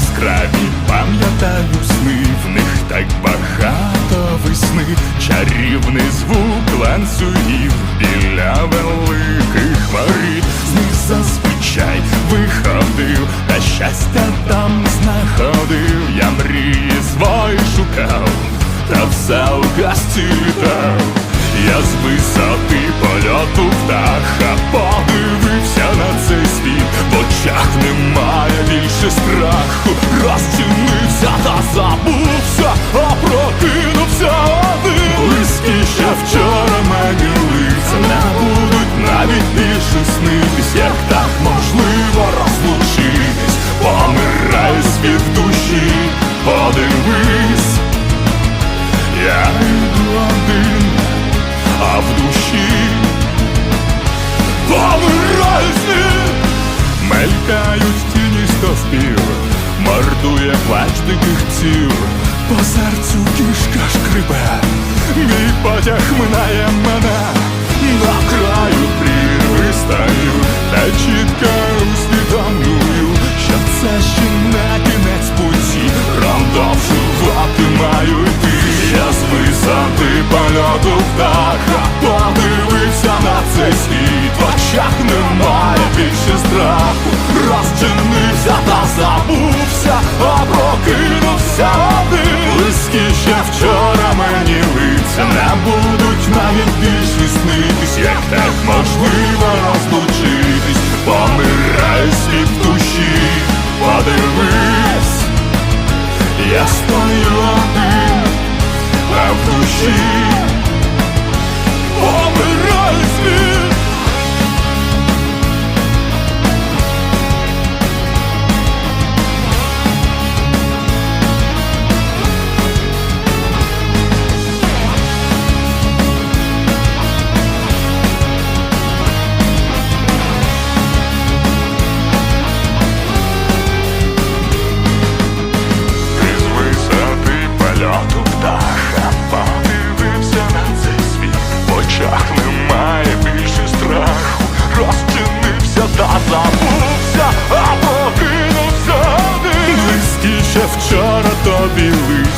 яскраві, пам'ятаю сни, в них так багато весни, чарівний звук ланцюгів біля великих воріт, з них зазвичай виходив, та щастя там знаходив, я мрії свої шукав, та все у гасті літав. Я з висоти польоту птаха подивився на цей світ, в очах немає спів, мордує плач диких псів, по серцю кішка шкребе, мій потяг минає мене, на краю прірви стаю, та чітко усвідомлюю, що це ще не кінець путі, продовжувати маю йти. Я з висоти польоту птаха ще вчора мені лиця не будуть навіть більше снитись, як так можливо розлучитись, помирай світ в душі, подивись, я стою один а в душі забувся, а покинувся ти лист вчора тобі лиш.